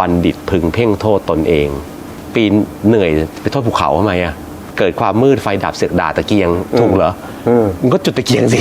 บัณฑิตพึงเพ่งโทษตนเอง ปีนเหนื่อยไปโทษภูเขาทำไมอะเกิดความมืดไฟดับเสือกด่าตะเกียงถูกเหรอเออมันก็จุดตะเกียงสิ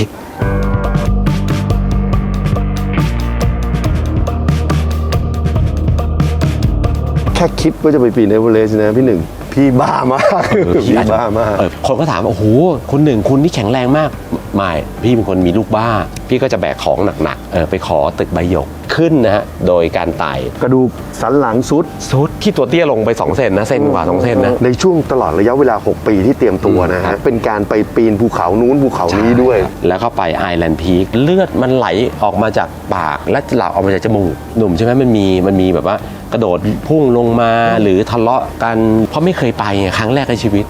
แค่คิดว่าจะไปปีนเอเวอเรสต์นะพี่หนึ่ง พี่บ้ามากพี่บ้ามากเออคนก็ถามว่าโอ้โหคุณหนึ่งคุณนี่แข็งแรงมาก ไม่ พี่เป็นคนมีลูกบ้า พี่ก็จะแบกของหนักๆเออไปขอตึกใบหยก ขึ้นนะฮะโดยการไต่กระดูกสันหลังสุดซุดที่ตัวเตี้ยลงไป 2 เซนนะเซนกว่า 2 เซนนะ ในช่วงตลอดระยะเวลา 6 ปีที่เตรียมตัวนะครัฮะบ เป็นการไปปีนภูเขานู้นภูเขานี้ด้วย แล้วก็ไปไอแลนด์พีคเลือดมันไหลออกมาจากปากและไหลออกมาจากจมูกหนุ่มใช่ไหมมันมีมันมีแบบว่ากระโดดพุ่งลงมาหรือทะเลาะกัน เพราะไม่เคยไปไงครั้งแรกในชีวิต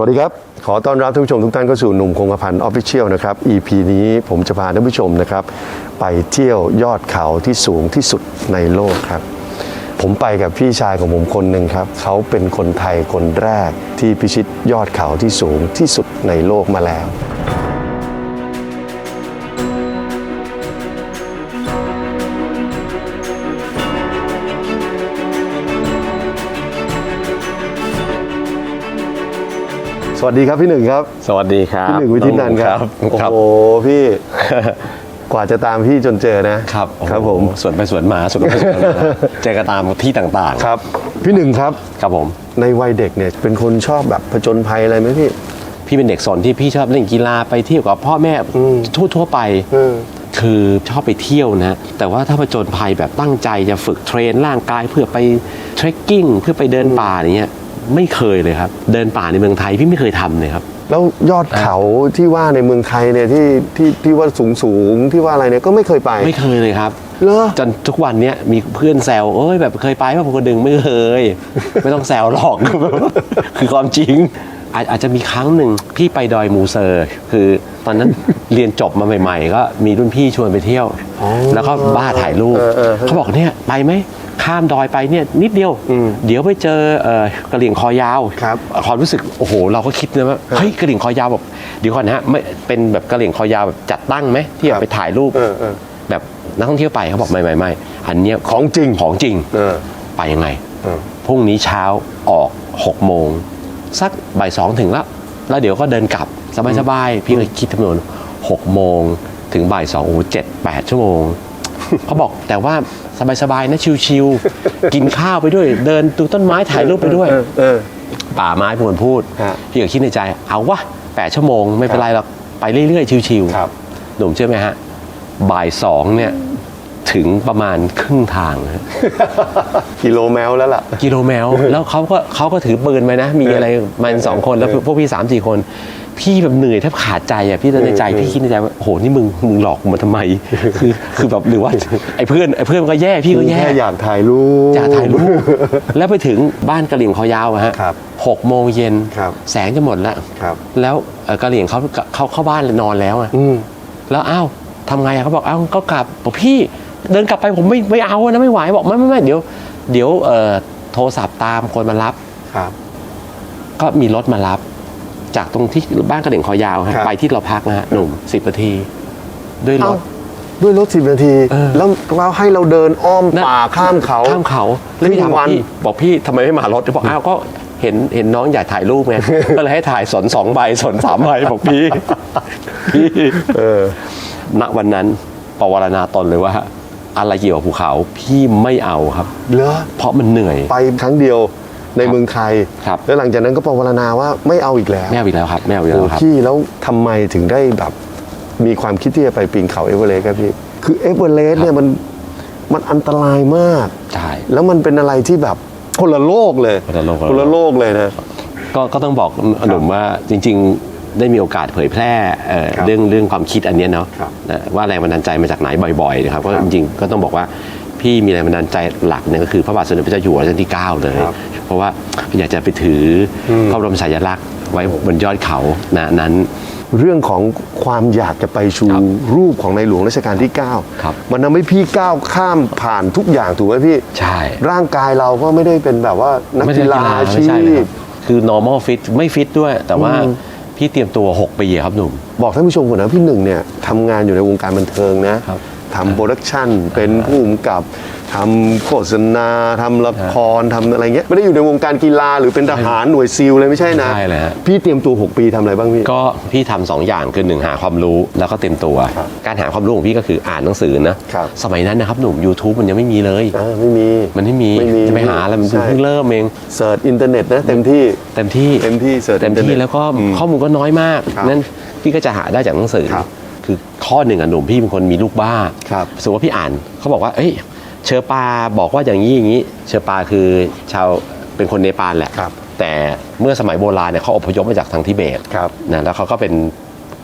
วัสดีครับ ขอต้อนรับท่านผู้ชมทุกท่านเข้าสู่หนุ่มคงกระพันออฟฟิเชียลนะครับ EP นี้ผมจะพาท่านผู้ชมนะครับ ไปเที่ยวยอดเขาที่สูงที่สุดในโลกครับ ผมไปกับพี่ชายของผมคนหนึ่งครับ เขาเป็นคนไทยคนแรกที่พิชิตยอดเขาที่สูงที่สุดในโลกมาแล้ว สวัสดีครับพี่หนึ่งครับ สวัสดีครับพี่หนึ่งวิทิตนันท์ครับครับ โอ้โหพี่กว่าจะตามพี่จนเจอนะครับครับผมโอ้โหสวนไปสวนมาสวนไปสวนมาเจอกันตามที่ต่างๆครับ พี่หนึ่งครับครับผมในวัยเด็กเนี่ยเป็นคนชอบแบบผจญภัยอะไรไหมพี่ พี่เป็นเด็กสนที่พี่ชอบเล่นกีฬาไปเที่ยวกับพ่อแม่อืมทั่วทั่วๆไปเออคือชอบไปเที่ยวนะ แต่ว่าถ้าผจญภัยแบบตั้งใจจะฝึกเทรนร่างกายเพื่อไปเทรคกิ้งเพื่อไปเดินป่าอย่างเงี้ย ไม่เคยเลยครับ เดินป่าในเมืองไทยพี่ไม่เคยทำเลยครับ แล้วยอดเขาที่ว่าในเมืองไทยเนี่ยที่ที่ที่ว่าสูงสูงๆที่ว่าอะไรเนี่ยก็ไม่เคยไปไม่เคยเลยครับเหรอจนทุกวันเนี้ยมีเพื่อนแซวเอ้ยแบบเคยไปป่ะผมก็ดึงไม่เคย ไม่ต้องแซวหรอก คือความจริงอาจอาจจะมีครั้งหนึ่งพี่ไปดอยมูเซอร์ คือตอนนั้นเรียนจบมาใหม่ ๆ ก็มีรุ่นพี่ชวนไปเที่ยวอ๋อแล้วก็บ้าถ่ายรูปเออเออเขาบอกเนี่ยไปไหม ข้ามดอยไปเนี่ยนิดเดียวอืมเดี๋ยวไปเจอเอ่อกระเหลี่ยงคอยาวครับความรู้สึกโอ้โห เราก็คิดนะว่าเฮ้ยกระเหลี่ยงคอยาวบอกเดี๋ยวก่อนนะฮะไม่เป็นแบบกระเหลี่ยงคอยาวแบบจัดตั้งไหมที่แบบไปถ่ายรูป เออเออ แบบนักท่องเที่ยวไปเขาบอกไม่ไม่ไม่อันเนี้ยของจริงของจริงเออ ไปยังไงเออ พรุ่งนี้เช้าออก6โมงสักบ่ายสองถึงแล้วแล้วเดี๋ยวก็เดินกลับสบายๆพี่ก็คิดคำนวณ6โมงถึงบ่ายสองโอ้โหเจ็ดแปดชั่วโมง เขาบอกแต่ว่า สบายๆนะชิวๆ กินข้าวไปด้วย เดินดูต้นไม้ถ่ายรูปไปด้วย เออเออป่าไม้เป็นคนพูดฮะพี่ก็คิดในใจ เอาวะแปดชั่วโมงไม่เป็นไรหรอกไปเรื่อยๆ ชิวครับ ๆหนุ่มเชื่อไหมฮะ บ่ายสองเนี่ย ถึงประมาณครึ่งทางนะกิโลแมวแล้วล่ะ กิโลแมว แล้วเขาก็เขาก็ถือปืนไปนะ มีอะไรมันสองคนแล้วพวกพี่สามสี่คน พี่แบบเหนื่อยแทบขาดใจอะพี่ในใจเออพี่คิดในใจว่าโอ้โหนี่มึงมึงหลอกกูมาทำไม คือคือแบบหรือว่าไอ้เพื่อนไอ้เพื่อนมันก็แย่พี่ก็แย่แค่อยากถ่ายรูปอยากถ่ายรูปแล้วไปถึงบ้านกะเหลี่ยงคอยาวอะฮะครับหกโมงเย็นครับแสงจะหมดแล้วครับแล้วเอ่อกะเหลี่ยงเขาเขาเข้าบ้านนอนแล้วอะอืมแล้วอ้าวทำไงอะเขาบอกอ้าวก็กลับบอกพี่เดินกลับไปผมไม่ไม่เอานะไม่ไหวบอกไม่ไม่ไม่เดี๋ยว เดี๋ยวเอ่อโทรศัพท์ตามคนมารับครับ ก็มีรถมารับ จากตรงที่บ้านกระเหลี่ยงคอยาวฮะครับ ไปที่เราพักนะฮะหนุ่มสิบนาที ด้วยรเอ้าถด้วยรถสิบนาที เออ แล้วเราให้เราเดินอ้อมนั่นป่าข้ามเขา ข้ามเขาแล้วพี่ถามครึ่งบวัอกนพี่บอกพี่ทำไมไม่มารถบอกอ้าวก็เห็นเห็นน้องอยากถ่ายรูปไง ก็เลยให้ถ่ายสนสองใบสนสามใบบอกพี่ พี่เออ ณวันนั้นปวารณาตนเลยว่า อะไรเกี่ยวกับภูเขาพี่ไม่เอาครับ เหรอเพราะมันเหนื่อย ไปครั้งเดียว ในเมืองไทย ครับ แล้วหลังจากนั้นก็ปรารณาว่าไม่เอาอีกแล้วไม่เอาอีกแล้วครับไม่เอาอีกโอ้แล้วครับพี่แล้วทำไมถึงได้แบบมีความคิดที่จะไปปีนเขาเอเวอเรสต์ครับพี่คือเอเวอเรสต์เนี่ยมันมันอันตรายมาก ใช่แล้วมันเป็นอะไรที่แบบคนละโลกเลยคนละโลกคนละโลกเลยนะก็ก็ต้องบอกหนุ่มว่าจริง ๆ ได้มีโอกาสเผยแพร่เอ่อครับเรื่องเรื่องความคิดอันเนี้ยเนาะครับนะว่าแรงบันดาลใจมาจากไหนบ่อยๆนะครับก็ครับจริงๆก็ต้องบอกว่า พี่มีแรงบันดาลใจหลักเนี่ยก็คือพระบาทสมเด็จพระเจ้าอยู่หัวรัชกาลที่ 9 เลย ครับเพราะว่าอยากจะไปถืออม พระบรมฉายาลักษณ์ไว้บนยอดเขานะนั้น เรื่องของความอยากจะไปชูครับรูปของในหลวงรัชกาลที่ ครับ 9 มันทำให้พี่ก้าวข้ามผ่านทุกอย่างถูกไหมพี่ ใช่ ร่างกายเราก็ไม่ได้เป็นแบบว่านักไม่กีใช่ฬาอาชีไม่ใช่เลยพครับคือ normal fit ไม่ฟิตด้วย แต่ว่าอืมพพี่เตรียมตัว 6 ปีอะครับหนุ่ม บอกท่านผู้ชมก่อนนะพี่หนึ่งเนี่ยทำงานอยู่ในวงการบันเทิงนะครับ ทำโปรดักชันเป็นผู้กำกับทำโฆษณาทำละครทำอะไรเงี้ยไม่ได้อยู่ในวงการกีฬาหรือเป็นทหารหน่วยซิลเลยไม่ใช่นะใช่เลยฮะ พี่เตรียมตัว 6 ปีทำอะไรบ้างพี่ ก็พี่ทำสองอย่างคือหนึ่งหาความรู้แล้วก็เตรียมตัวครับการหาความรู้ของพี่ก็คืออ่านหนังสือนะครับ สมัยนั้นนะครับหนุ่ม YouTube มันยังไม่มีเลย อ่าไม่มีมันไม่มีไม่มีจะไปหาอะไรมันใช่เพิ่งเริ่มเองเสิร์ชอินเทอร์เน็ตนะเต็มที่ เต็มที่เต็มที่เสิร์ชเต็มอินเทอร์ที่เน็ตแล้วก็อืมข้อมูลก็น้อยมากครับนั่นพี่ก็จะหาได้จากหนังสือ ครับ คือข้อหนึ่งอะหนุ่มพี่เป็นคนมีลูกบ้าครับสมมติว่าพี่อ่านเขาบอกว่าเอ้ยเชอปาบอกว่าอย่างนี้อย่างนี้ เชอปาคือชาวเป็นคนเนปาลแหละครับแต่เมื่อสมัยโบราณเนี่ยเขาอพยพมาจากทางทิเบตครับนะแล้วเขาก็เป็น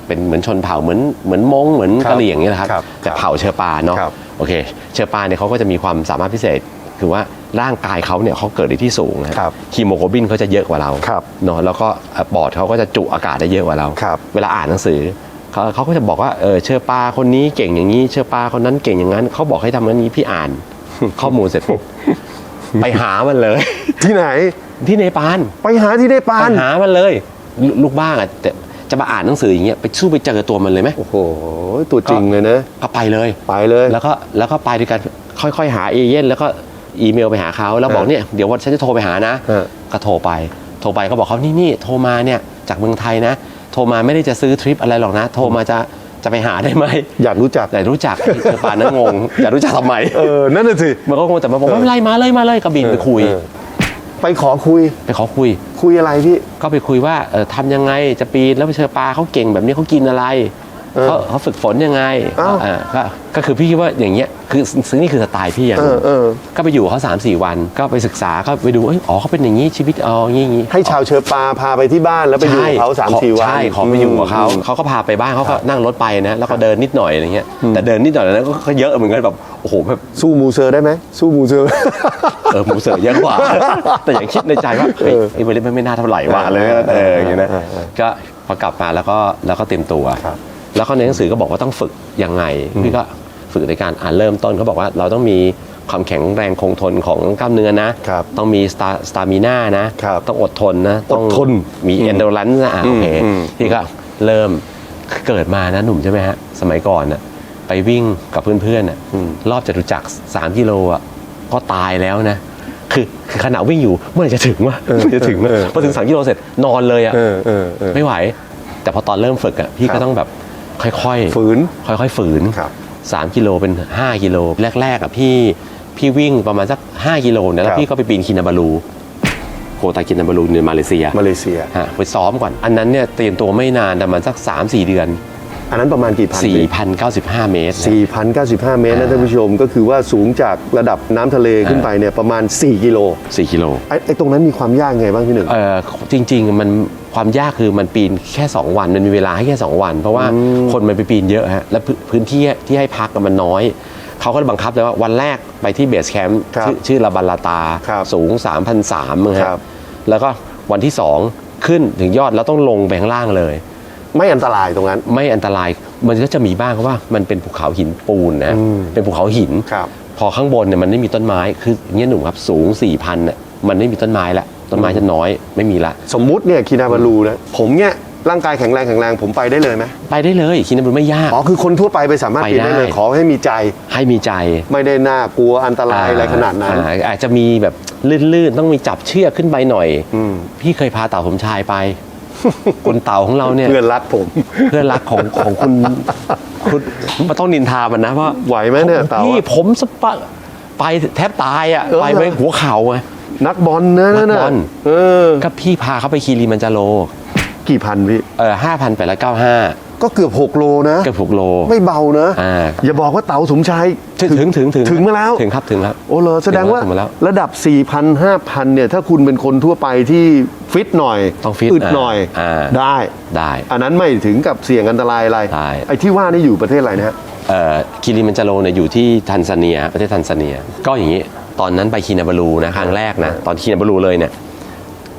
เป็นเหมือนชนเผ่าเหมือนเหมือนมงเหมือนครับกะเหรี่ยงเนี่ยนะครับครับแต่เผ่าเชอปาเนาะครับ โอเค เชอปาเนี่ยเขาก็จะมีความสามารถพิเศษ คือว่าร่างกายเขาเนี่ยเขาเกิดในที่สูงนะครับฮีโมโกลบินเขาจะเยอะกว่าเราครับเนาะแล้วก็เอ่อปอดเขาก็จะจุอากาศได้เยอะกว่าเรา ครับ เวลาอ่านหนังสือ เขาเขาก็จะบอกว่าเออเชอปาคนนี้เก่งอย่างนี้เชอปาคนนั้นเก่งอย่างนั้นเขาบอกให้ทำนั้นนี้พี่อ่าน ข้อมูลเสร็จปุ๊บไปหามันเลย ที่ไหนที่เนปาลไปหาที่ได้ปาไปนหามันเลยลลูกบ้างอะแต่จะมาอ่านหนังสืออย่างเงี้ยไปสู้ไปเจอตัวมันเลยไหมโอ้โหตัวจริงเลยนะก็ไปเลยไปเลย แล้วก็แล้วก็ไปด้วยกันค่อยๆ หาเอเย่นแล้วก็อีเมลไปหาเขาแล้วบอกฮะเนี่ยเดี๋ยววันฉันจะโทรไปหานะฮะก็โทรไป โทรไปก็บอกเขานี่นี่โทรมาเนี่ยจากเมืองไทยนะ โทรมาไม่ได้จะซื้อทริปอะไรหรอกนะ โทรมาจะจะไปหาได้ไหมอยากรู้จักแต่รู้จักไอ้เจอปานนั้นงง อยากรู้จักทำไมเออนั่นน่ะสิมันก็งงแต่มาบอกเออไม่เป็นไรมาเลยมาเลยก็บินไปคุยเออไปขอคุยไปขอคุย คุยอะไรพี่ก็ไปคุยว่าเออทำยังไงจะปีนแล้วไปเชอปลาเขาเก่งแบบนี้เขากินอะไร เออเขาเขาฝึกฝนยังไงอ้าวเออก็ก็คือพี่คิดว่าอย่างเงี้ยคือซึ่งนี่คือสไตล์พี่อย่างเอหนึ่องเออก็ไปอยู่กับเขา3 4วัน ก็ไปศึกษาก็ไปดูเอ้ยอ๋อเขาเป็นอย่างนี้ชีวิตอ๋ออย่างนี้อย่างนี้ให้ชาวเชอปาพาไปที่บ้านแล้วไปอยู่กับเขาสามขอสี่วันใช่ขอไปอยู่กับเขาเขาก็พาไปบ้านเขาก็นั่งรถไปนะแล้วก็เดินนิดหน่อยอะไรเงี้ยแต่เดินนิดหน่อยนั้นก็เยอะเหมือนกันแบบโอ้โหแบบสู้มูเซอร์ได้ไหมสู้มูเซอร์เออหมูเสือเยอะกว่า แต่อย่างคิดในใจว่าเฮ้ยเออไอ้เวลนไม่น่าเท่าไหร่ว่ะเลยเอออย่างเงี้ยนะเออเออก็พอกลับมาแล้วก็แล้วก็เตรียมตัวครับ แล้วก็ในหนังสือก็บอกว่าต้องฝึกยังไงพี่ก็ฝึกในการอ่านเริ่มต้นเขาบอกว่าเราต้องมีความแข็งแรงคงทนของกล้ามเนื้อนะครับต้องมีสตาสตามิน่านะครับต้องอดทนนะ ต้องอดทน มีอืมเอนโดรันนะอะโอเคอืมพี่ก็เริ่มเกิดมานะหนุ่มใช่ไหมฮะ สมัยก่อนน่ะไปวิ่งกับเพื่อนๆน่ะรอบจตุจักรสามกิโลอะก็ตายแล้วนะ คือคือขณะวิ่งอยู่เมื่อไหร่จะถึงวะเออเมื่อไหร่จะถึงวะเออพอถึงสามกิโลเสร็จนอนเลยอะเออเออเออไม่ไหว แต่พอตอนเริ่มฝึกอะพี่ครัก็บต้องแบบ ค่อยๆ ฝืน ค่อยๆ ฝืนครับ3กิโลเป็น 5 กิโลแรกๆอะพี่พี่วิ่งประมาณสัก 5 กิโลเนี่ยแล้ครัวบพี่ก็ไปปีนคินาบาลูโคตาคินาบาลูในมาเลเซียมาเลเซียฮะไปซ้อมก่อน อันนั้นเนี่ยเตรียมตัวไม่นานแต่มันสัก 3-4 เดือน อันนั้นประมาณกี่พันพี่4,095เมตรนะ4,095เมตรนะท่านผู้ชมก็คือว่าสูงจากระดับน้ำทะเลขึ้นไปเนี่ยประมาณ 4 กิโล4กิโลไอ้ไอ้ตรงนั้นมีความยากไงบ้างพี่หนึ่งเอ่อจริง ๆ มันความยากคือมันปีนแค่ 2 วันมันมีเวลาให้แค่ 2 วัน เพราะว่าคนมันไปปีนเยอะฮะแล้วพื้นพื้นที่ที่ให้พักอะมันน้อยเขาก็เลยบังคับเลยว่าวันแรกไปที่เบสแคมป์ครับชื่อชื่อลาบัลลาตาครับสูง3,003มั้งคฮะรับแล้วก็วันที่ 2 ขึ้นถึงยอดแล้วต้องลงไปข้างล่างเลย ไม่อันตรายตรงนั้น ไม่อันตรายมันก็จะมีบ้างเพราะว่ามันเป็นภูเขาหินปูนนะ อืม เป็นภูเขาหิน ครับพอข้างบนเนี่ยมันไม่มีต้นไม้ คืออย่างเงี้ยหนุ่มครับสูง4,000เนี่ยมันไม่มีต้นไม้ละ ต้นไม้จะน้อยไม่มีละ สมมุติเนี่ยคินาบาลูนะผมเนี่ยร่างกายแข็งแรงแข็งแรงผมไปได้เลยไหมไปได้เลยคินาบุไม่ยาก อ๋อคือคนทั่วไปไปสามารถไปปีนได้เลยได้ขอให้มีใจให้มีใจไม่ได้น่ากลัวอันตรายอะไรขนาดนั้น อ่อาจจะมีแบบลื่นๆ ต้องมีจับเชือกขึ้นไปหน่อย อืม พี่เคยพาเต่าสมชายไป คุณเต่าของเราเนี่ยเพื่อนรักผม เพื่อนรักของของคุณคุณมันต้องนินทามันนะว่าไหวไหมเนี่ยเต่าพี่อะผมสปะไปแทบตายอะเออไปไปหัวเข่าไงนักบอลนะนั่นนักน่ะบอลเออก็พี่พาเขาไปคีรีมันจาโรกี่พันพี่เออห้าพันแปดร้อยเก้าห้า ก็เกือบ 6 โลนะเกือบหกโล ไม่เบานะอ่า อย่าบอกว่าเต๋าสมชายถึงถึงถึงถึงถึงมาแล้ว ถึงครับถึงครับโอ้เหรอแสดงว่าถึงมาแล้วระดับ 4,000 5,000 เนี่ย ถ้าคุณเป็นคนทั่วไปที่ฟิตหน่อยต้องฟิตอึดหน่อยอ่า ได้ ได้ อันนั้นไม่ถึงกับเสี่ยงอันตรายอะไร ได้ ไอ้ที่ว่านี่อยู่ประเทศอะไรนะฮะ เอ่อคิริมันจาโรเนี่ยอยู่ที่ทันซาเนียประเทศทันซาเนีย ก็อย่างนี้ ตอนนั้นไปคินาบาลูนะครั้งแรกนะ ตอนคินาบาลูเลยเนี่ย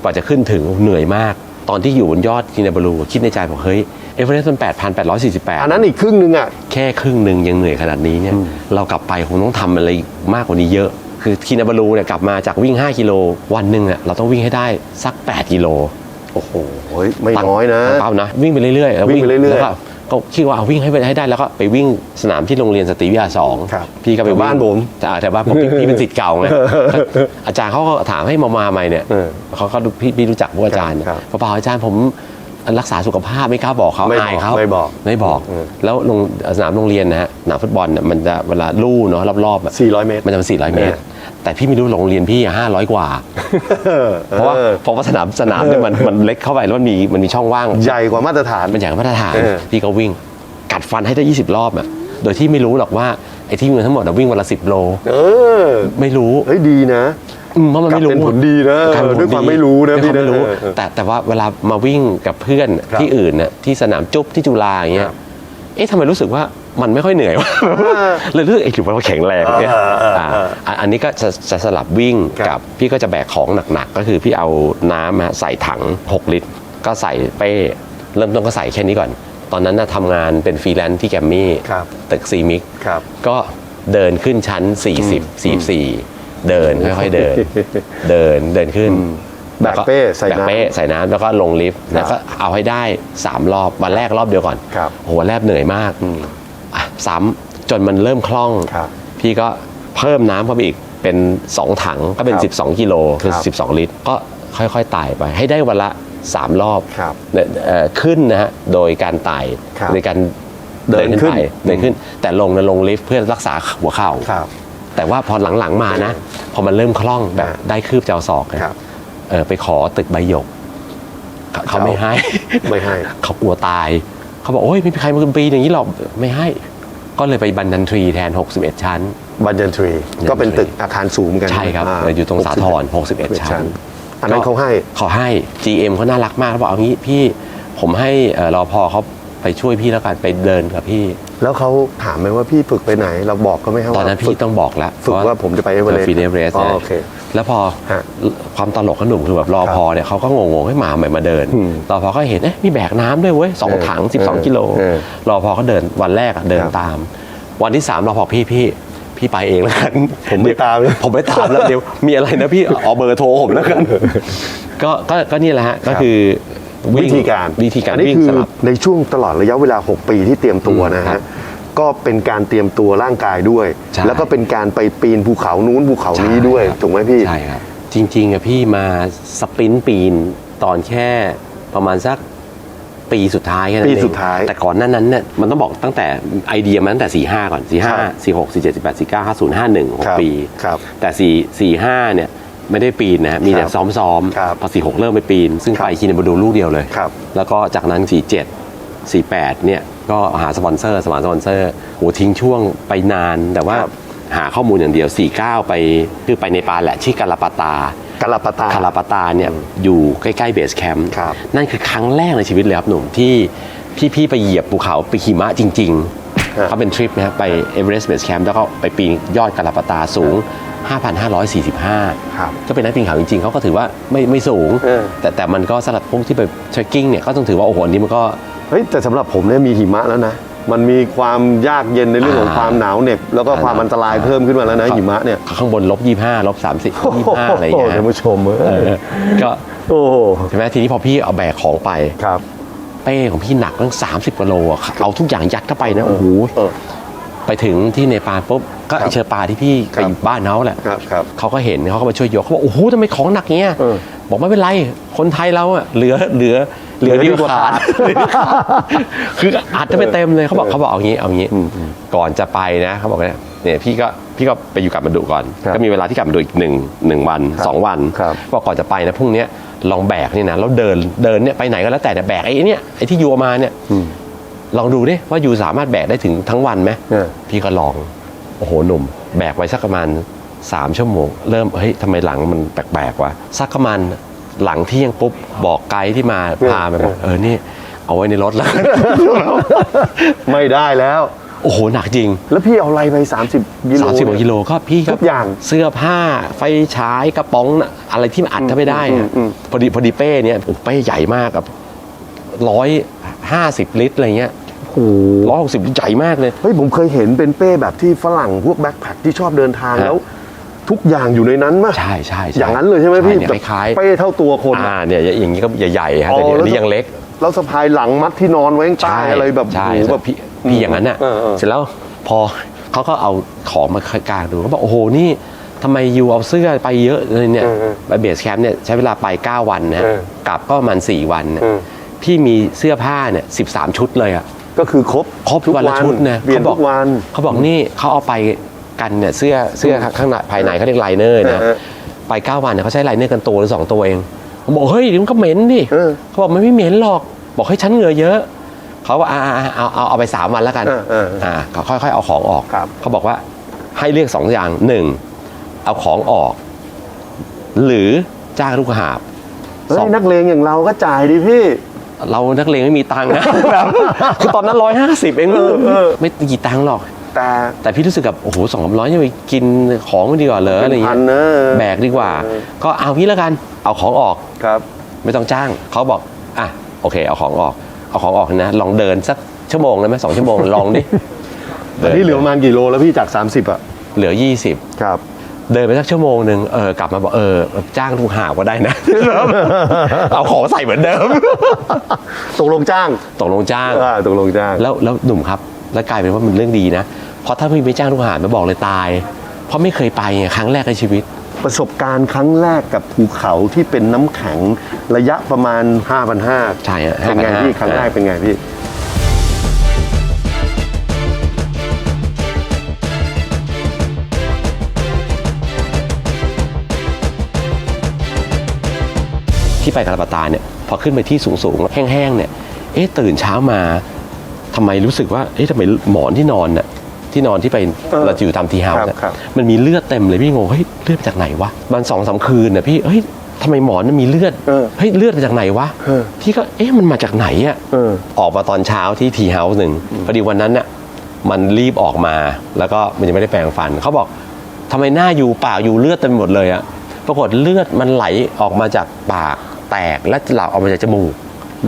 กว่าจะขึ้นถึงเหนื่อยมาก ตอนที่อยู่บนยอดคินาบาลูคิดในใจบอกเฮ้ยเอเวอเรสต์มัน 8,848 อันนั้นอีกครึ่งหนึงอะ แค่ครึ่งหนึ่งยังเหนื่อยขนาดนี้เนี่ย เรากลับไปคงต้องทำอะไรมากกว่านี้เยอะ คือคินาบาลูเนี่ยกลับมาจากวิ่ง 5 กิโล วันหนึ่งอะเราต้องวิ่งให้ได้สัก 8 กิโล โอ้โห ไม่น้อยนะตั้งเป้านะ วิ่งไปเรื่อยๆแล้ววิ่งไปเรื่อยๆแล้ว ก็ก็คิดว่าเอาวิ่งให้ไปให้ได้แล้วก็ไปวิ่งสนามที่โรงเรียนสตรีวิทยาสองครับพี่ก็ไปวิ่งบ้านผมแต่แต่บ้านผมพี่พี่เป็นสิทธิ์เก่าไงอาจารย์เขาก็ถามให้มามาใหม่เนี่ยเออ เขาเขาดูพี่พี่รู้จักพวกอาจารย์ครับ พอเปล่าอาจารย์ผม รักษาสุขภาพไม่กล้าบอกเขาไม่บอกอายเขาไม่บอกไม่บอกเออแล้วโรงสนามโรงเรียนนะฮะสนามฟุตบอลเนี่ยมันจะเวลาลู่เนาะรอบๆอะ400เมตรมันจะเป็น400เมตรเออแต่พี่ไม่รู้โรงเรียนพี่ห้าร้อยกว่า เพราะว่าออเพราะว่าสนามสนามเนี่ยมันมันเล็กเข้าไปแล้วมันมีมันมีช่องว่างใหญ่กว่ามาตรฐานมันอย่างมาตรฐานเออพี่ก็วิ่งกัดฟันให้ได้20รอบอะโดยที่ไม่รู้หรอกว่าไอ้ที่วิ่งทั้งหมดอะวิ่งวันละ10โล เออ ไม่รู้ เฮ้ยดีนะ อืมเพราะมันไม่รู้กลับเป็นผลดีนะกลับเป็นผลด้วยความไม่รู้นะด้วยความพี่นะไม่รู้ เออเออแต่แต่ว่าเวลามาวิ่งกับเพื่อนครับที่อื่นน่ะที่สนามจุ๊บที่จุฬาอย่างเงี้ครัยบเอ๊ะทำไมรู้สึกว่ามันไม่ค่อยเหนื่อยวะเลยรู้สึกเอ๊ะหรือว่าเราแข็งแรงเนี่ยอ่าอ่าอ่าอ่าอะอันนี้ก็จะจะสลับวิ่งครับ กับพี่ก็จะแบกของหนักๆ ก็คือพี่เอาน้ำมาใส่ถัง 6 ลิตร ก็ใส่เป้เริ่มต้นก็ใส่แค่นี้ก่อน ตอนนั้นน่ะทำงานเป็นฟรีแลนซ์ที่แกรมมี่ครับตึกซีมิก ครับ ก็เดินขึ้นชั้น 40 44 เดินค่อยๆเดิน เดินเดินขึ้นแบกเป้ใส่แบกน้ำเป้ใส่น้ำแล้วก็ลงลิฟต์แล้วก็เอาให้ได้ 3 รอบวันแรกรอบเดียวก่อนครับโหวันแรกเหนื่อยมากอะซ้ำจนมันเริ่มคล่องครับพี่ก็เพิ่มน้ำเข้าไปอีกเป็น 2 ถังก็เป็นครับ12 กิโลคือครับ12 ลิตร ก็ค่อยๆไต่ไป ให้ได้วันละ 3 รอบครับเนี่ยเอ่อขึ้นนะฮะโดยการไต่ครับโดยการเดินขึ้นไปเดินขึ้น แต่ลงนะลงลิฟต์เพื่อรักษาหัวเข่าครับ แต่ว่าพอหลังๆมานะ พอมันเริ่มคล่องแบบอ่าได้คืบเจ้าศอกเนี่ยครับ เออไปขอตึกใบหยกเขาเขาไม่ให้ ไม่ให้ เขากลัวตาย เขาบอกโอ้ยไม่มีใครมาปีนอย่างนี้หรอกไม่ให้ ก็เลยไปบันดันทรีแทน 61 ชั้น บันยันทรี ก็เป็นตึกอาคารสูงเหมือนกันใช่ครับาอยู่ตรงสาทร61 ชั้น อันนั้นเขาให้เขาให้ GM เขาน่ารักมากเขาบอกเอางี้พี่ผมให้เอ่อรอพอเขา ไปช่วยพี่แล้วกันไปเดินกับพี่ แล้วเขาถามไหมว่าพี่ฝึกไปไหน เราบอกเขาไหมครับตอนนั้นว่าฝึพี่ต้องบอกแล้วฝึกว่าผมจะไปเอเวอเรสต์ฟีเดเรสอ๋อโอเคแล้วพอฮะความตลกขนมคือแบบรอครับพอเนี่ยเขาก็งงๆให้หมาใหม่มาเดินอืมรอพอก็เห็นเอ๊ะมีแบกน้ำด้วยเว้ยสองเออถังเออ12 กิโลเออรอพอก็เดินวันแรกอะเดินครับตาม วันที่สามรอพอพี่พี่พี่ไปเองแล้วกัน ผมไม่ตามเลยผมไม่ตามแล้วเดี๋ยวมีอะไรนะพี่เอาเบอร์โทรผมแล้วกัน ก็ก็ก็นี่แหละฮะก็คือ วิธีการวิธีการอันนี้วิ่งคือสลับในช่วงตลอดระยะเวลา 6 ปีที่เตรียมตัวนะครัฮะบก็เป็นการเตรียมตัวร่างกายด้วยใช่แล้วก็เป็นการไปปีนภูเขานู้นภูเขานี้ด้วยใช่ครับถูกไหมพี่ใช่ครับจริงๆอะพี่มาสปรินต์ปีนตอนแค่ประมาณสักปีสุดท้ายแค่นั้นปีเองสุดท้ายแต่ก่อนหนั้นนั้นเนี่ยมันต้องบอกตั้งแต่ไอเดียมันตั้งแต่4 5ก่อน4ครับ5 4 6 4 7 4 8 4 9 5 0 5 1ครับ6ปีครับแต่4 4 5เนี่ย ไม่ได้ปีนนะฮะมีแต่ครับซ้อมครับๆพอ4 6เริ่มไปปีน ซึ่งครับไปคินบดูลูกเดียวเลย ครับ แล้วก็จากนั้น47 48เนี่ยก็หาสปอนเซอร์สมานสปอนเซอร์โหทิ้งช่วงไปนานแต่ว่าครับหาข้อมูลอย่างเดียว 49 ไปคือไปในปาลแหละชื่อกาลาปาตากาลาปาตา คาราปาตาเนี่ยอยู่ใกล้ๆเบสแคมป์ครับนั่นคือครั้งแรกในชีวิตเลยครับหนุ่มที่พี่ๆไปเหยียบภูเขาไปหิมะจริงครับๆเขาเป็นทริปนะครับไปเอเวอเรสต์เบสแคมป์แล้วก็ไปปีนยอดกาลาปาตาสูง 5,545 ครับ ก็เป็นนักปีนเขาจริงๆเขาก็ถือว่าไม่ไม่สูง เออ แต่แต่มันก็สำหรับพวกที่ไปเทรคกิ้งเนี่ยก็ต้องถือว่าโอ้โหอันนี้มันก็ เฮ้ยแต่สำหรับผมเนี่ยมีหิมะแล้วนะ มันมีความยากเย็นในเรื่องของอ่าความหนาวเหน็บ แล้วก็ความอันตรายเพิ่มขึ้นมาแล้วนะ หิมะเนี่ยข้างบนลบ25ลบ30 25อะไรอย่างเงี้ยท่านผู้ชมเอเอออก็โอ้โหใช่ไหมทีนี้พอพี่เอาแบกของไป ครับ เป้ของพี่หนักตั้ง30กิโลอะเอาทุกอย่างยัดเข้าไปนะโอ้โหเออ ไปถึงที่เนปาลปุ๊บก็ครับไอเชอปาที่พี่ครัไปบอยู่บ้านเขาแหละครับครับเขาก็เห็นเขาก็มาช่วยยกเขาบอกโอ้โหทำไมของหนักเงี้ยเออบอกไม่เป็นไรคนไทยเราอะเหลือเหลือเหลือเหลือดีดีกกว่าว่าขาดเหลือดีกว่าขาดคืออัดจะไปเต็มเลยเขาบอกเขาบอกเอางี้เอางี้ก่อนจะไปนะเขาบอกเนี่ยเนี่ยพี่ก็พี่ก็ไปอยู่กับมันดุก่อน ครับก็มีเวลาที่กลับมาดูอีกหนึ่งหนึ่งวันครับสองวันครับ บอกก่อนจะไปนะพรุ่งเนี้ยลองแบกนี่นะแล้วเดินเดินเนี่ยไปไหนก็แล้วแต่เนี่ยแบกไอ้เนี่ยไอ้ที่ยูเอามาเนี่ยอืม ลองดูดิว่ายูสามารถแบกได้ถึงทั้งวันไหมเออพี่ก็ลอง โอ้โหหนุ่ม แบกไว้สักประมาณ3ชั่วโมง เริ่มเฮ้ยทำไมหลังมันแปลกๆวะสักประมาณหลังเที่ยงปุ๊บบอกไกด์ที่มาพาไปบอกเออนี่ เอาไว้ในรถแล้ว ไม่ได้แล้ว โอ้โหหนักจริง แล้วพี่เอาอะไรไป 30กิโลสามสิบกว่ากิโลก็พี่ครัทุกอย่างเสื้อผ้าไฟฉายกระป๋องน่ะอะไรที่มันอัดเข้าไปได้อือะมอืมพอดีพอดีเป้เนี่ยโอ้เป้ใหญ่มากกับร้อย ห้าสิบลิตรอะไรเงี้ยโอ้โหร้อยหกสิบใหญ่มากเลย เฮ้ยผมเคยเห็นเป็นเป้แบบที่ฝรั่งพวกแบ็คแพคที่ชอบเดินทางฮะ แล้ว ทุกอย่างอยู่ในนั้นมั้ยใช่ใช่ใช่อย่างนั้นเลยใช่ไหมพี่เนี่ยคล้ายเป้เท่าตัวคนๆอ่าเนี่ยอย่างนี้ก็ใหญ่ๆฮะแต่อ๋อเดี๋ยวแล้วนี้ยังเล็ก แล้วสะพายหลังมัดที่นอนไว้ข้างใต้อะไรแบบใช่โอ้โหแบบพี่พี่อย่างนั้นน่ะเออเออ เสร็จแล้วพอเขาก็เอาของมากางดูเขาบอกโอ้โหนี่ทำไมยูเอาเสื้อไปเยอะเลยเนี่ยเออเออไปเบสแคมป์เนี่ยใช้เวลาไป 9 วันนะเออกลับก็ประมาณ4วันนะเออ พี่มีเสื้อผ้าเนี่ยสิชุดเลยอะก็คือครบครบทุกวันละชุดนะเปลี่ยนเขาบทุอกกวันเขาบอกนี่เขาเอาไปกันเนี่ยเสื้อเสื้อข้างในภายในเขาเรียกไลเนอร์นะเออไป9วันเนี่ยเขาใช้ไลเนอร์กันตัวหรือสองตัวเองผมบอกเฮ้ยเดี๋ยวมันก็เหม็นดิเออเขาบอกมันไม่เหม็นหรอก บอกให้ฉันเหงื่อเยอะเขาว่าอ่าอ่าเอาเอาเอาไปสามวันแล้วกันเออเออเออเขาค่อยๆเอาของออกครับเขาบอกว่าให้เลือกสองอย่างหนึ่งเอาของออก หรือจ้างลูกหาบเฮ้สอยงนักเลงอย่างเราก็จ่ายดิพี่ เรานักเลงไม่มีตังค์นะแบบคือตอนนั้นร้อยห้าสิบเองเออเออไม่กี่ตังค์หรอกแต่แต่พี่รู้สึกแบบโอ้โหสองร้อยจะไปกินของมันดีกว่าเหรออะไรเป็นเงี้พัยนนะแบกดีกว่าเออก็เอางี้แล้วกันเอาของออกครับ ไม่ต้องจ้างเขาบอกอะโอเค เอาของออก เอาของออกนะลองเดินสักชั่วโมงได้ไหมสองชั่วโมงลองดิอันนี้เหลือประมาณกี่โลแล้วพี่จาก 30อะเหลือ 20 ครับ เดินไปสักชั่วโมงหนึ่งเออกลับมาบอกเออจ้างลูกหาบก็ได้นะ เอาของใส่เหมือนเดิม ตกลงจ้างตกลงจ้างอ่าตกลงจ้าง แล้วแล้วหนุ่มครับ แล้วกลายเป็นว่ามันเรื่องดีนะเพราะถ้าพี่ไม่จ้างลูกหาบไม่บอกเลยตาย เพราะไม่เคยไปไงครั้งแรกในชีวิต ประสบการณ์ครั้งแรกกับภูเขาที่เป็นน้ำแข็งระยะประมาณ 5,500ใช่ฮะเป็นไง5,500 พี่ครั้งแรกเป็นไงพี่ ที่ไปกาลาปาตาเนี่ยพอขึ้นไปที่สูงๆแห้งๆเนี่ยเอ๊ะตื่นเช้ามาทำไมรู้สึกว่าเอ๊ะทำไมหมอนที่นอนน่ะที่นอนที่ไปเออเราจะอยู่ตามทีเฮาส์ครับเนี่ยครับมันมีเลือดเต็มเลยพี่งงเฮ้ยเลือดมาจากไหนวะมันสองสามคืนน่ะพี่เฮ้ยทำไมหมอนมันมีเลือดเออเฮ้ยเลือดมาจากไหนวะเออพี่ก็เอ๊ะมันมาจากไหนอะเออออกมาตอนเช้าที่ทีเฮาส์หนึ่งพอดีวันนั้นน่ะมันรีบออกมาแล้วก็มันยังไม่ได้แปรงฟันเขาบอกทำไมหน้าอยู่ปากอยู่เลือดเต็มไปหมดเลยอะปรากฏเลือดมันไหลออกมาจากปาก แตกและไหลออกมาจากจมูก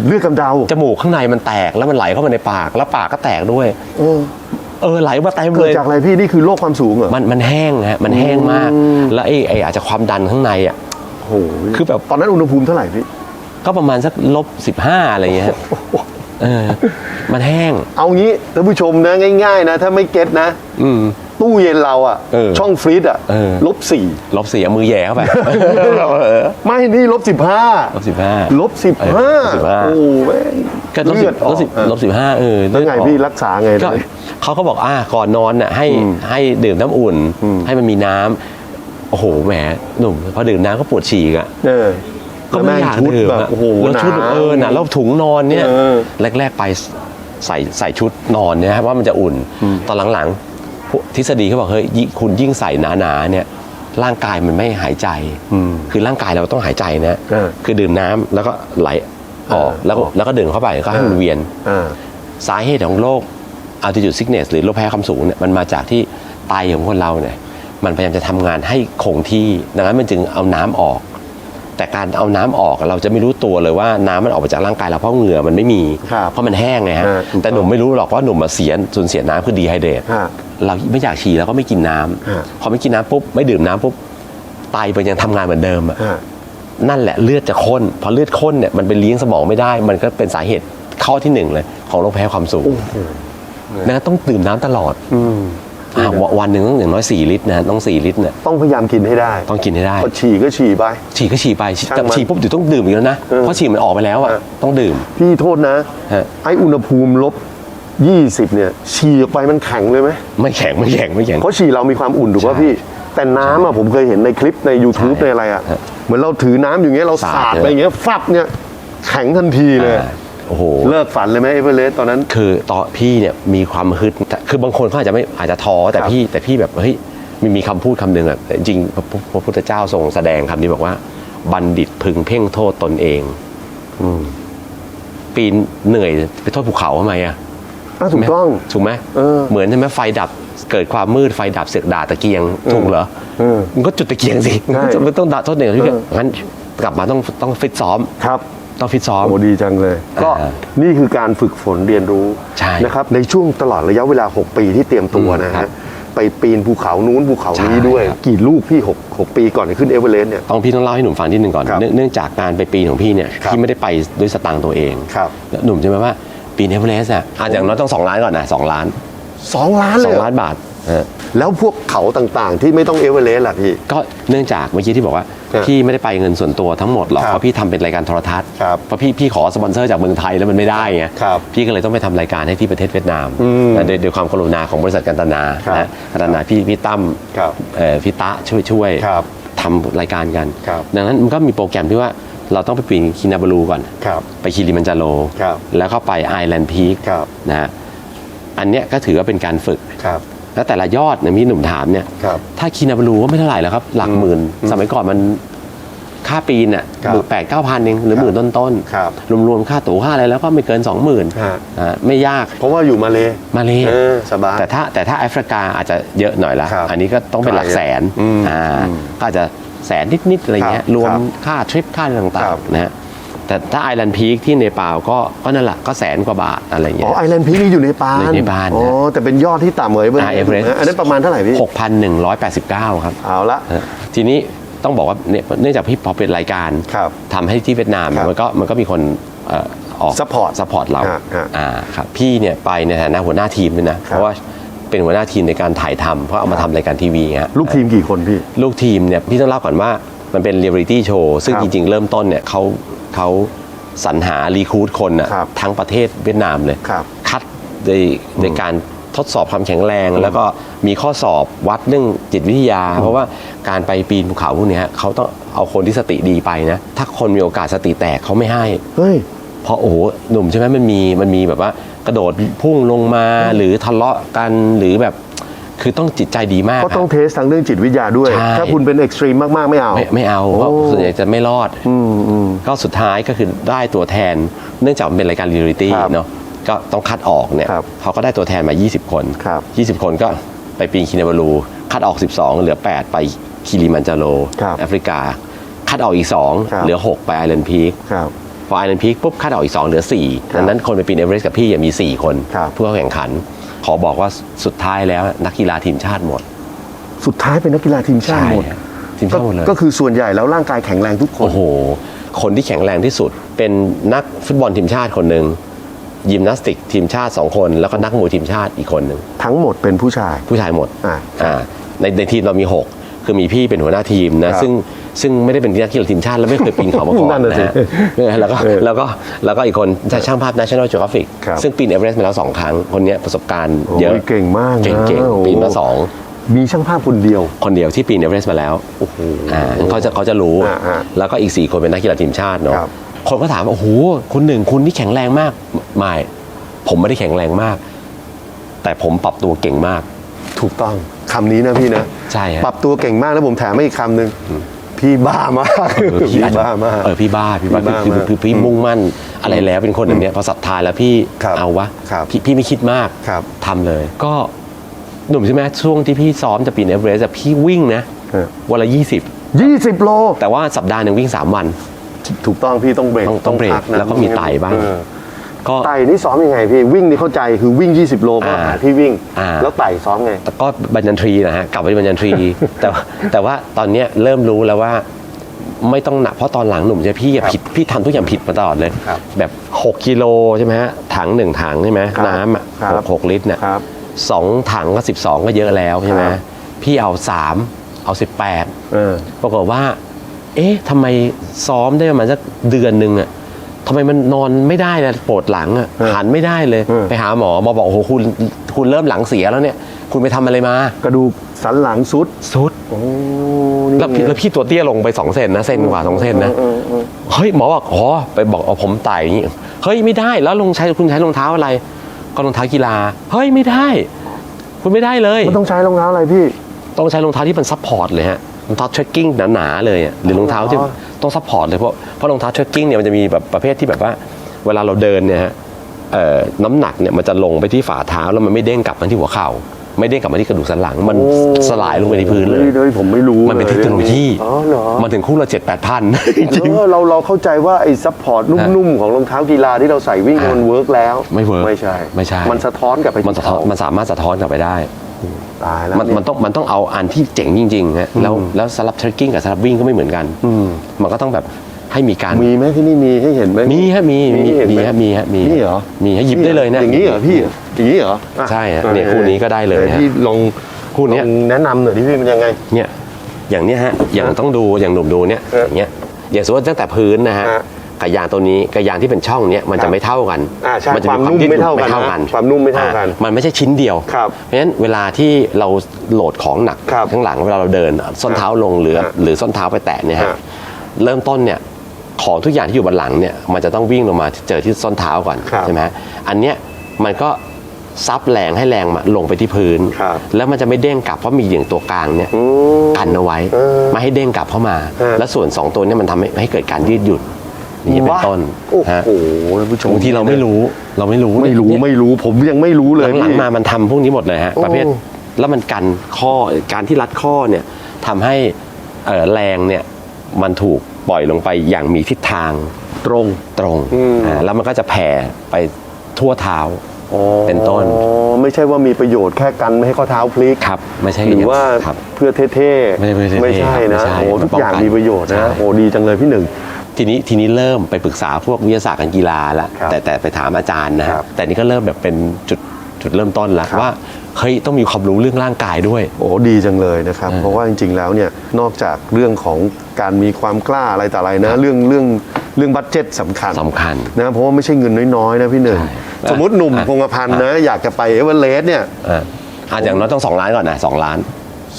เลือดกำเดาจมูกข้างในมันแตกแล้วมันไหลเข้ามาในปาก แล้วปากก็แตกด้วย เออเออไหลมาเต็มเกิเลดย จากอะไรพี่นี่คือโรคความสูงเหรอ มันมันแห้งฮะมันแห้งมาก อืม แล้วไอ้ไอ้อาจจะความดันข้างในอะ โอ้โหคือแบบ ตอนนั้นอุณหภูมิเท่าไหร่พี่ ก็ประมาณสักลบสิบห้าอะไรเงี้ยฮะเออ มันแห้ง เอางี้ท่านผู้ชมนะง่าย ๆ นะ ถ้าไม่เก็ตนะ อืม ตู้เย็นเราอะเออช่องฟรีซอะเออ ลบสี่ลบสี่เอามือแหย่เข้าไปเออไม่นี่ลบสิบห้าลบสิบห้าลบสิบห้าลบ15 โอ้แม่งก็ลบเลืสิอบดอลอบกสิบเออลบสิบห้าเออแล้วไงเลือดออก พี่รักษาไงก็เลยเขาก็บอกอ่าก่อนนอนน่ะให้ให้ดื่มน้ำอุ่นอืมให้มันมีน้ำโอ้โหแหมหนุ่มพอดื่มน้ำก็ปวดฉี่อีกอะเออก็ไม่อยากชุดดื่มแบบอะโอ้โหแล้วชุดหนา เออหนาแล้วถุงนอนเนี่ยเออ แรก ๆไปใส่ใส่ชุดนอนเนี่ยว่ามันจะอุ่น ตอนหลังๆพวก ทฤษฎีเขาบอกเฮ้ยยิ่งคุณยิ่งใส่หนาๆเนี่ยร่างกายมันไม่หายใจอืมคือร่างกายเราต้องหายใจนะเออคือดื่มน้ำแล้วก็ไหลออกเออแล้วก็แล้วก็ดื่มเข้าไปก็ให้มันเวียนอ่าสาเหตุของโรค altitude sickness หรือโรคแพ้ความสูงเนี่ยมันมาจากที่ไตของคนเราเนี่ยมันพยายามจะทำงานให้คงที่ดังนั้นมันจึงเอาน้ำออก แต่การเอาน้ำออกเราจะไม่รู้ตัวเลยว่าน้ำมันออกมาจากร่างกายเราเพราะเหงื่อมันไม่มีครับเพราะมันแห้งไงฮะอ่าถูกต้องแต่หนุ่มไม่รู้หรอกว่าหนุ่มมาเสียสูญเสียน้ำคือดีไฮเดรตฮะเราไม่อยากฉี่เราก็ไม่กินน้ำฮะพอไม่กินน้ำปุ๊บไม่ดื่มน้ำปุ๊บไตมันยังทำงานเหมือนเดิมอะฮะนั่นแหละเลือดจะข้นพอเลือดข้นเนี่ยมันไปเลี้ยงสมองไม่ได้ มันก็เป็นสาเหตุข้อที่หนึ่งเลย ของโรคแพ้ความสูงดังนั้นต้องดื่มน้ำตลอด อืม อะวันวันหนึ่งต้องอย่างน้อยสี่ลิตรนะต้องสี่ลิตรเนี่ยต้องพยายามกินให้ได้ต้องกินให้ได้ พอฉี่ก็ฉี่ไป ฉี่ก็ฉี่ไปช่างแต่มันฉี่ปุ๊บเดี๋ยวต้องดื่มอีกแล้วนะ เออเพราะฉี่มันออกไปแล้วอะเออต้องดื่ม พี่โทษนะ ฮะ ไออุณหภูมิลบ 20 เนี่ย ฉี่ออกไปมันแข็งเลยไหม ไม่แข็งไม่แข็งไม่แข็ง เพราะฉี่เรามีความอุ่นถูกป่ะใช่พี่ แต่น้ำอะผมเคยเห็นในคลิปใน YouTube ใช่ในอะไรอะ ฮะเหมือนเราถือน้ำอยู่เงี้ยเราสาดสาดเลยไปอย่างเงี้ยฟับเนี่ยแข็งทันทีเลย อ่า โอ้โห เลิกฝันเลยไหมเอเวอเรสต์ตอนนั้น คือตอนพี่เนี่ยมีความฮึดแต่คือบางคนเขาอาจจะไม่อาจจะท้อแต่ครับพี่แต่พี่แบบเฮ้ยมีมีคำพูดคำหนึ่งอะจริงๆพระพุพระพุทธเจ้าทรงแสดงคำนี้บอกว่า บัณฑิตพึงเพ่งโทษตนเองอืมปีนเหนื่อยไปโทษภูเขาทำไมอะอะถูกต้อง ถูกไหมเออเหมือนใช่ไหมไฟดับเกิดความมืดไฟดับเสือกด่าตะเกียงถูกเหรอเออมันก็จุดตะเกียงสิใช่มันต้องด่าโทษหนึ่งที่เอองั้นกลับมาต้องต้องฟิตซ้อม ครับ ต้องฟิตซ้อม โอ้ดีจังเลย ก็อ่านี่คือการฝึกฝนเรียนรู้ใช่นะครับในช่วงตลอดระยะเวลา 6 ปีที่เตรียมตัวนะครัฮะบไปปีนภูเขานู้นภูเขานี้ใช่ด้วย ครับ กี่ลูกพี่หกหกปีก่อนจะขึ้นเอเวอเรสต์เนี่ย ต้องพี่ต้องเล่าให้หนุ่มฟังนิดนึงก่อน ครับเนื่องเนื่องจากการไปปีนของพี่เนี่ยครับพี่ไม่ได้ไปด้วยสตางค์ตัวเองครับแล้วหนุ่มใช่ไหมว่าปีนเอเวอเรสต์อะอาจอย่างน้อยต้องสองล้านก่อนนะสองล้านสองล้านสเลอยงเหรอล้านบาทฮะ แล้วพวกเขาต่างๆ ที่ไม่ต้องเอเวอเรสต์ล่ะพี่ ก็เนื่องจากเมื่อกี้ที่บอกว่าครับพี่ไม่ได้ไปเงินส่วนตัวทั้งหมดหรอกครับเพราะพี่ทำเป็นรายการโทรทัศน์ครับเพราะพี่พี่ขอสปอนเซอร์จากเมืองไทยแล้วมันไม่ได้ไงครับพี่ก็เลยต้องไปทำรายการให้ที่ประเทศเวียดนามอืมนะโดยโดยความกรุณาของบริษัทกันตนาครับนะกันตนาพี่พี่ตั้มครับเอ่อพี่ตะช่วยช่วยครับทำรายการกัน ครับดังนั้นมันก็มีโปรแกรมที่ว่าเราต้องไปปีนคินาบาลูก่อน ครับไปคิริมันจาโรครับแล้วก็ไปไอแลนด์พีคครับ นะฮะอันเนี้ยก็ถือว่าเป็นการฝึก ครับ แล้วแต่ละยอดเนี่ยมีหนุ่มถามเนี่ย ครับ ถ้าคินาบาลูก็ไม่เท่าไหร่แล้วครับ หลักหมื่น สมัยก่อนมันค่าปีนอะครับหมื่นแปดเก้าพันเองหรือหมื่นต้นต้นๆครับรวมๆค่าตั๋วค่าอะไรแล้วก็ไม่เกินสองหมื่นฮะ ไม่ยากเพราะว่าอยู่มาเลยมาเลยเออสบาย แต่ถ้าแต่ถ้าแอฟริกาอาจจะเยอะหน่อยละครับอันนี้ก็ต้องเป็นหลักแสนอืมอ่าอืมก็อาจจะแสนนิดๆอะไรเงี้ยครับรวมครับค่าทริปค่าอะไรต่าครังบ ๆนะฮะ แต่ถ้าไอแลนด์พีคที่เนปาลก็ก็นั่นแหละก็แสนกว่าบาทอะไรอ๋เงี้อย ไอแลนด์พีนี่อยู่ในปานในเนปาลนะอ๋อ แต่เป็นยอดที่ต่ำกว่าเอเวอเรอ่าสต์ Everest นะอันนั้นประมาณเท่าไหร่พี่6,189 ครับ เอาละฮะทีนี้ต้องบอกว่าเนี่ยเนื่องจากพี่พอเป็นรายการครับทำให้ที่เวียดนามครับมันก็มันก็มีคนเอ่อออก Support ซัพพอร์ตเราฮะฮะอ่าครับพี่เนี่ยไปในฐานะหัวหน้าทีมด้วยนะ เพราะว่าเป็นหัวหน้าทีมในการถ่ายทำเพราะเอามาทำรายการทีวีฮะลูกทีมกี่คนพี่ ลูกทีมเนี่ยพี่ต้องเล่าก่อนว่ามันเป็นเรียลลิตี้โชว์ซึ่งครับจริง ๆ เริ่มต้นเนี่ยเขา เขาสรรหารีคูดคนน่ะครับทั้งประเทศเวียดนามเลยครับคัดโดยโดยการทดสอบความแข็งแรง แล้วก็มีข้อสอบวัดเรื่องจิตวิทยา เพราะว่าการไปปีนภูเขาพวกเนี้ยเขาต้องเอาคนที่สติดีไปนะ ถ้าคนมีโอกาสสติแตกเขาไม่ให้ เฮ้ย เพราะโอ้โหหนุ่มใช่ไหมมันมีมันมีแบบว่ากระโดดพุ่งลงมาหรือทะเลาะกันหรือแบบ คือต้องจิตใจดีมาก ก็ต้องอะเทสทางเรื่องจิตวิทยาด้วย ใช่ ถ้าคุณเป็นเอ็กซ์ตรีมมาก ๆ ไม่เอา ไม่ไม่เอาเพราะโอ้ ส่วนใหญ่จะไม่รอด อืมอืม ก็สุดท้ายก็คือได้ตัวแทน เนื่องจากมันเป็นรายการเรียลลิตี้ครับเนาะก็ต้องคัดออกเนี่ยครับเขาก็ได้ตัวแทนมา 20 คนครับ20คนก็ไปปีนคินาบาลูคัดออก 12 เหลือ 8 ไปคิริมันจาโรครับแอฟริกา คัดออกอีก ครับ2เหลือ 6 ไปไอแลนด์พีค ครับ พอไอแลนด์พีคปุ๊บคัดออกอีก 2 เหลือ4ดังนั้นคนไปปีนเอเวอเรสต์กับพี่มี 4 คนครับ ผู้เข้าแข่งขัน ขอบอกว่าสุดท้ายแล้วนักกีฬาทีมชาติหมด สุดท้ายเป็นนักกีฬาทีมชาติหมดใช่ทีมชาติหมดเลยก็คือส่วนใหญ่แล้วร่างกายแข็งแรงทุกคนโอ้โหคนที่แข็งแรงที่สุด เป็นนักฟุตบอลทีมชาติคนหนึ่งยิมนาสติกทีมชาติ2คน แล้วก็นักมวยทีมชาติอีกคนหนึ่งทั้งหมดเป็นผู้ชายผู้ชายหมดอ่าอ่าในในทีมเรามี 6 คือมีพี่เป็นหัวหน้าทีมนะครับซึ่ง ซึ่งไม่ได้เป็นนักกีฬาทีมชาติแล้วไม่เคยปีนเขามาก่อนนั่นน่ะสินะฮะเออแล้วก็เออแล้วก็แล้วก็อีกคนช่างภาพ National Geographic ครับ ซึ่งปีนเอเวอเรสต์มาแล้วสองครั้งคนเนี้ยประสบการณ์เยอะโอ้ยเก่งมากนะเก่งเก่งโอ้ปีนมาสอง มีช่างภาพคนเดียว คนเดียวที่ปีนเอเวอเรสต์มาแล้วโอ้โหอ่าเขาจะเขาจะรู้ อ่าอ่าแล้วก็อีก 4 คนเป็นนักกีฬาทีมชาติเนาะครับ คนก็ถามว่าโอ้โหคุณหนึ่งคุณนี่แข็งแรงมากไม่ ผมไม่ได้แข็งแรงมาก แต่ผมปรับตัวเก่งมาก ถูกต้องคำนี้นะพี่นะ ใช่ฮะปรับตัวเก่งมากแล้วผมแถมให้อีกคำหนึ่ง พี่บ้ามากเออพี่อาจจะบ้ามาก เออพี่บ้าพี่บ้าพี่บ้าคือมากคือพี่มุ่งมั่นอะไรแล้วเป็นคนอย่างเนี้ยพอศรัทธาแล้วพี่ครับเอาวะครับพี่พี่ไม่คิดมากครับ ทำเลย ก็หนุ่มใช่ไหมช่วงที่พี่ซ้อมจะปีนเอเวอเรสต์อะพี่วิ่งนะเออวันละยี่สิบ20โล แต่ว่าสัปดาห์หนึ่งวิ่งสามวัน ถูกต้องพี่ต้องเบรกต้องต้องเบรกพันะแล้วก็มีไต่บ้าง เออ ก็ ไต่นี่ซ้อมยังไงพี่วิ่งนี่เข้าใจคือวิ่ง 20 โลก็อ่าหาที่วิ่ง อ่า แล้วไต่ซ้อมไงแต่ก็บัญญันทรีนะฮะกลับไปที่บัญญันทรี แต่ว่าแต่ว่าตอนเนี้ยเริ่มรู้แล้วว่าไม่ต้องหนักเพราะตอนหลังหนุ่มใช่พี่อะครับผิดพี่ทำทุกอย่างผิดมาตลอดเลย ครับแบบ 6กิโลใช่ไหมฮะถังหนึ่งถังใช่ไหมครับน้ำอะครับหกหกลิตรเนี่ยครับสองถังก็สิบสองก็เยอะแล้วใช่ไหมครับ พี่เอาสามเอาสิบแปดเออ ปรากฏว่า เอ๊ะทำไมซ้อมได้ประมาณสักเดือนหนึ่งอะ ทำไมมันนอนไม่ได้เลยปวดหลังอะเออหันไม่ได้เลยเออไปหาหมอหมอบอกโอ้โหคุณคุณเริ่มหลังเสียแล้วเนี่ย คุณไปทำอะไรมากระดูกสันหลังสุดสุดโอ้นี่แล้วพี่ไงแล้วพี่ตัวเตี้ยลงไปสองเซนนะเซนกว่าสองเซนนะเออเออเฮ้ยหมอบอกอ๋อไปบอกเอาผมไต่อย่างงี้เฮ้ยไม่ได้แล้วลงใช้คุณใช้รองเท้าอะไร ก็รองเท้ากีฬาเฮ้ยไม่ได้ คุณไม่ได้เลยมันต้องใช้รองเท้าอะไรพี่ ต้องใช้รองเท้าที่มันซับพอร์ตเลยฮะ รองเท้าเทรคกิ้งหนาๆเลยอะหรือรองเท้าที่อ๋อต้องซับพอร์ตเลยเพราะเพราะรองเท้าเทรคกิ้งเนี่ยมันจะมีแบบประเภทที่แบบว่า เวลาเราเดินเนี่ยฮะเอ่อน้ำหนักเนี่ยมันจะลงไปที่ฝ่าเท้าแล้วมันไม่เด้งกลับมาที่หัวเข่าไม่เด้งกลับมาที่กระดูกสันหลัง มันโอ้สลายลงไปในพื้นเลยฮ้ผมไม่รู้มันเป็นเทคโนโลยีอ๋อเหรอมันถึงคู่ละเจ็ดแปดพันจริงเออเราเราเข้าใจว่าไอ้ซัพพอร์ตนุ่มๆ ของรองเท้ากีฬาที่เราใส่วิ่งฮะมันเวิร์กแล้ว ไม่เวิร์กไม่ใช่ ไม่ใช่ มันสะท้อนกลับไปมันสะท้อนที่มันสามารถสะท้อนกลับไปได้ ตายแล้วมันมันต้องมันต้องเอาอันที่เจ๋งจริงๆฮะแล้วแล้วสำหรับ trekking กับสำหรับวิ่งก็ไม่เหมือนกันมันก็ต้องแบบให้มีการมีไหมที่นี่มีให้เห็นไหมมีฮะมีมีให้เห็นไหมีฮะมีฮะมีนี่เหรอมีฮะหยิบได้เลยนะอย่างนี้เหรอพี่อย่างนี้เหรออ่ใช่ฮะเนี่ยคู่นี้ก็ได้เลยดี๋วฮะพี่ลองคู่เนี้ยลองแนะนำหน่อยที่พี่มันยังไงเนี่ยอย่างเนี้ยฮะอย่างต้องดูอย่างหนุ่มดูเนี่ยเอออย่างเงี้ยอย่างสมมติตั้งแต่พื้นนะฮะฮะ กับยางตัวนี้กับยางที่เป็นช่องเนี้ยมันครัจะบไม่เท่ากันอ่าใช่จะความนุ่มยืดหไม่เท่ากันไม่เท่ากันนะความนุ่มไม่เท่ากันอ่มันไม่ใช่ชิ้นเดียว ครับเพราะฉะนั้นเวลาที่เราโหลดของหนักครับข้างหลังเวลาเราเดินส้นเท้าลงหรือฮะหรือส้นเท้าไปแตะเนี่ยฮะฮะเริ่มต้นเนี่ยของทุกอย่างที่อยู่บนหลังเนี่ยมันจะต้องวิ่งลงมาเจอที่ส้นเท้าก่อนครับใช่ไหมฮะอันเนี้ยมันก็ซับแรงให้แรงมาลงไปที่พื้น ครับ แล้วมันจะไม่เด้งกลับเพราะมีอย่างตัวกลางเนี่ย อืม กันเอาไว้เออไม่ให้เด้งกลับเข้ามา ฮะ และส่วน 2 ตัวเนี้มันทำให้ให้เกิดการยืดหยุ่น อย่างนี้เป็นต้นโอ้ฮะโหท่านผู้ชมบางทีเราไม่รู้เราไม่รู้ไม่รู้เนี่ยไม่รู้ผมยังไม่รู้เลยหลังพี่ๆมามันทำพวกนี้หมดเลยฮะโอ้ประเภทแล้วมันกันข้อการที่รัดข้อเนี่ยทำให้เอ่อแรงเนี่ยมันถูกปล่อยลงไปอย่างมีทิศทางตรงตรงอืมอ่าแล้วมันก็จะแผ่ไปทั่วเท้าเป็นต้นอ๋อไม่ใช่ว่ามีประโยชน์แค่กันไม่ให้ข้อเท้าพลิกครับไม่ใช่หรือว่าครับเพื่อเท่ๆไม่ใช่เพื่อเท่ๆไม่ใช่นะไม่ใช่โอ้ทุกป้องอย่างกันมีประโยชน์ใช่นะโอ้ดีจังเลยพี่หนึ่ง ทีนี้ทีนี้เริ่มไปปรึกษาพวกวิทยาศาสตร์การกีฬาละครับแต่แต่ไปถามอาจารย์นะคฮะรับแต่นี่ก็เริ่มแบบเป็นจุดจุดเริ่มต้นละครับ ว่าเฮ้ยต้องมีความรู้เรื่องร่างกายด้วย โอ้ดีจังเลยนะครับ เพราะว่าจริง ๆ แล้วเนี่ยนอกจากเรื่องของการมีความกล้าอะไรต่ออะไรนะ เรื่องเรื่องเรื่องบัตเจ็ตสำคัญสำคัญนะเพราะว่าไม่ใช่เงินน้อยๆนะพี่หนึ่ง ใช่สมมติหนุ่มอะคงกระพันธ์นะ อยากจะไปเอเวอเรสต์เนี่ยอ่าอาจอย่างน้อยต้องสองล้านก่อนนะสองล้าน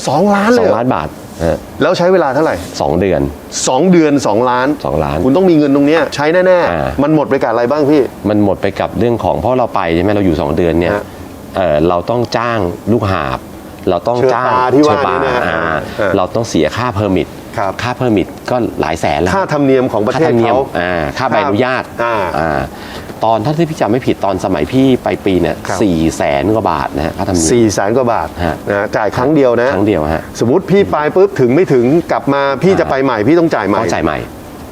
สองล้านสเลอยงเหรอ ล้านบาทฮะ แล้วใช้เวลาเท่าไหร่สองเดือนสองเดือนสองล้านสองล้าน คุณต้องมีเงินตรงเนี้ยใช้แน่อ่าๆมันหมดไปกับอะไรบ้างพี่ มันหมดไปกับเรื่องของเพราะเราไปใช่ไหมเราอยู่สองเดือนเนี่ยฮะเออเราต้องจ้างลูกหาบ เราต้องเชื้อจ้างปลาที่ว่าเชื้อปลานี่นะอ่าอ่าเราต้องเสียค่าเพอร์มิทครับค่าเพอร์มิทก็หลายแสนแล้ว ค่าธรรมเนียมของประเทศค่าธรรมนียมเขาอ่าค่าใบอนุญาตอ่าอ่า ตอนถ้าที่พี่จำไม่ผิดตอนสมัยพี่ไปปีเนี่ยครับ สี่แสนกว่าบาทนะฮะค่าธรรมเนียม สี่แสนกว่าบาทฮะ นะจ่ายครั้งเดียวนะ ครั้งเดียวฮะสมมติพี่ไปปุ๊บถึงไม่ถึงกลับมาพี่จะไปใหม่พี่ต้องจ่ายใหม่ ต้องจ่ายใหม่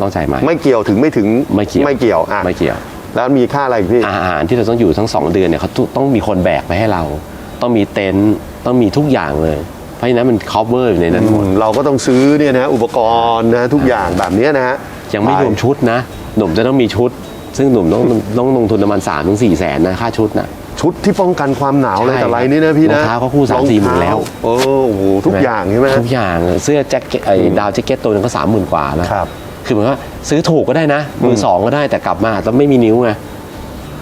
ต้องจ่ายใหม่ ไม่เกี่ยวถึงไม่ถึงไม่เกี่ยวไม่เกี่ยวอะไม่เกี่ยว แล้วมีค่าอะไรอีกพี่ อาหารที่เราต้องอยู่ทั้งสองเดือนเนี่ยเขาต้องมีคนแบกไปให้เรา ต้องมีเต็นท์ต้องมีทุกอย่างเลย เพราะฉะนั้นมัน cover อยู่ในนั้นหมดเราก็ต้องซื้อเนี่ยนะอุปกรณ์นะทุกอย่างแบบเนี้ยนะฮะยังไม่รวมชุดนะ หนุ่มจะต้องมีชุด ซึ่งหนุ่มต้องต้องลงทุนประมาณสามถึงสี่แสนนะค่าชุดนะ ชุดที่ป้องกันความหนาวอะไรใช่แต่ไรนี่นะพี่นะรองเท้าก็คู่สามสี่หมื่นแล้วโอ้โหทุกอย่างใช่ไหมทุกอย่างเสื้อแจ็คเก็ตไอ้ดาวแจ็คเก็ตตัวหนึงก็สามหมื่นกว่าแล้วครับคือเหมือนว่าซื้อถูกก็ได้นะมือสองก็ได้แต่กลับมาแล้วไม่มีนิ้วไง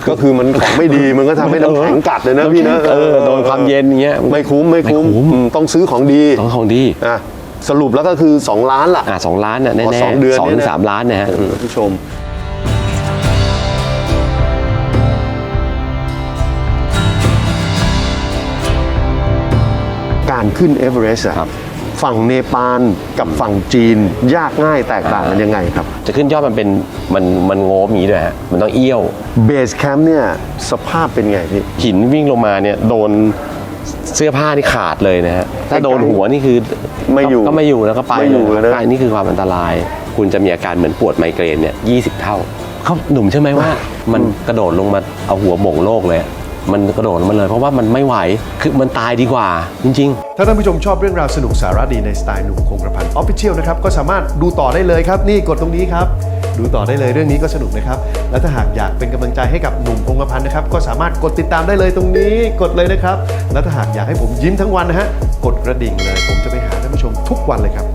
ก็คือมันของไม่ดีมันก็ทำให้น้ำแข็งกัดเลยนะพี่นะเออโดนความเย็นอย่างเงี้ยไม่คุ้มไม่คุ้มไม่คุ้มอืมต้องซื้อของดีต้องของดีอะสรุปแล้วก็คือ 2 ล้านละอะสองล้านน่ะแน่อ๋อๆสองเดือนสองเนี่ถึยงนะสามล้านนะฮะอืมท่านผู้ชม ขึ้นเอเวอเรสต์อะครับ ฝั่งเนปาลกับฝั่งจีนยากง่ายแตกต่างกันยังไงครับ จะขึ้นยอดมันเป็นมันมันโง้มอย่างนี้ด้วยฮะมันต้องเอี้ยว เบสแคมป์เนี่ยสภาพเป็นไงพี่ หินวิ่งลงมาเนี่ยโดนเสื้อผ้านี่ขาดเลยนะฮะถ้าโดนหัวนี่คือไม่อยู่ก็ไม่อยู่แล้วก็ไปไม่อยู่แล้วนะ ไปนี่คือความอันตราย คุณจะมีอาการเหมือนปวดไมเกรนเนี่ยยีเท่าเขาหนุ่มใช่อไหมว่า มันกระโดดลงมาเอาหัวหม่งโลกเลยอะ มันกระโดดลงมาเลย เพราะว่ามันไม่ไหวคือมันตายดีกว่า จริง ๆ ถ้าท่านผู้ชมชอบเรื่องราวสนุกสาระดีในสไตล์หนุ่มคงกระพันออฟฟิเชียลนะครับก็สามารถดูต่อได้เลยครับ นี่กดตรงนี้ครับ ดูต่อได้เลยเรื่องนี้ก็สนุกนะครับ และถ้าหากอยากเป็นกำลังใจให้กับหนุ่มคงกระพันนะครับก็สามารถกดติดตามได้เลยตรงนี้กดเลยนะครับ และถ้าหากอยากให้ผมยิ้มทั้งวันนะฮะกดกระดิ่งเลย ผมจะไปหาท่านผู้ชมทุกวันเลยครับ